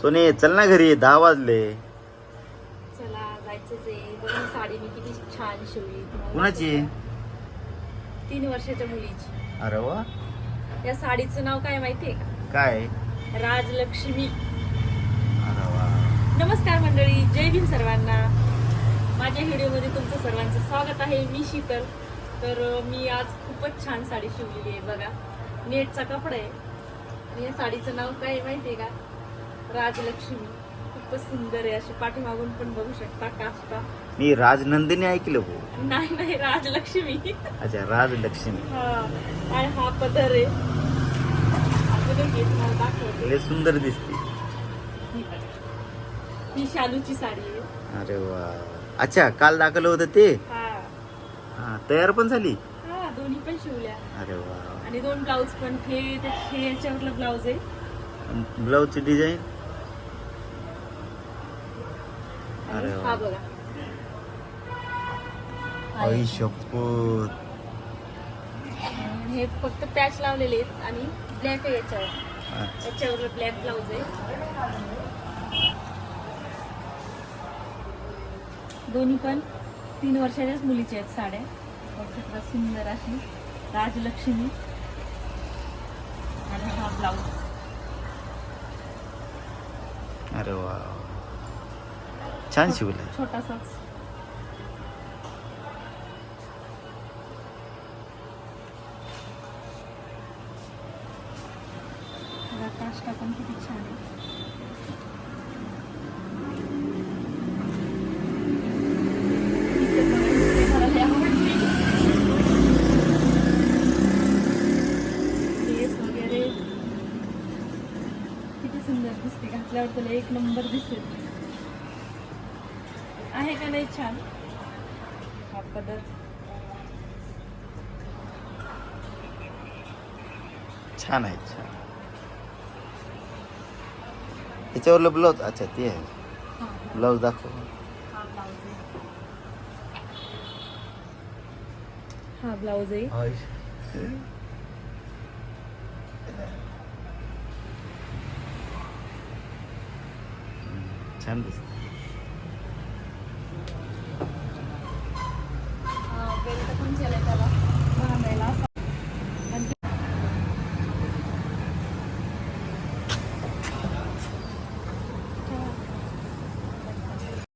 सोने चल ना घरी दहा वाजले. चला जायचंच आहे. बघा साडी मी किती छान शिवली. तुम्हाला कुणाची. तीन वर्षाच्या मुलीची. अरे वा. या साडीचं नाव काय माहितीये का? काय? राजलक्ष्मी. अरे वा. नमस्कार मंडळी जय भीम सर्वांना. माझ्या व्हिडिओमध्ये तुमचं सर्वांचं स्वागत आहे. मी शीतल. तर अं, मी आज खूपच छान साडी शिवलेली आहे. बघा नेटचा कपडा आहे. आणि या साडीचं नाव काय आहे माहिती आहे का? राजलक्ष्मी. खूपच सुंदर आहे अशी पाठीमागून पण बघू शकता काष्टा. मी राजनंदिनी ऐकलं हो. नाही नाही राजलक्ष्मी. अच्छा राजलक्ष्मी. हा आणि हा पदर आहे. अजून एक तुम्हाला दाखवते. लय सुंदर दिसते. ही बघा. ही शालूची साडी आहे. अरे वा. अच्छा काल दाखवलं होतं ते? हा. हा तयार पण झाली? हा दोन्ही पण शिवल्या. अरे वा. आणि दोन ब्लाऊज पण. हे ते- हे याच्यावरलं ब्लाऊज आहे. ब्लाऊजची डिझाईन अरे. हा बघा. हा आई. शपथ. हे फक्त पॅच लावलेले आहेत आणि ब्लॅक आहे याच्यावर. याच्यावर ब्लॅक ब्लाऊज आहे. दोन्ही पण तीन वर्षाच्याच मुलीच्या आहेत साड्या. बघू सुंदर अशी राजलक्ष्मी. आणि हा ब्लाऊज अरे वा. छान शिवलंय छोटासाच. बघा, काष्टा पण किती छान आहे. मला लय आवडली. वगैरे. किती सुंदर दिसते. घातल्यावर तुला एक नंबर दिसेल. आहे का नाही छान? हा पदर. छान आहे छान. त्याच्यावरलं ब्लाऊज अच्छा ते आहे. ब्लाऊज दाखव. हा हा ब्लाऊज आहे. छान दिसत Beli tepung.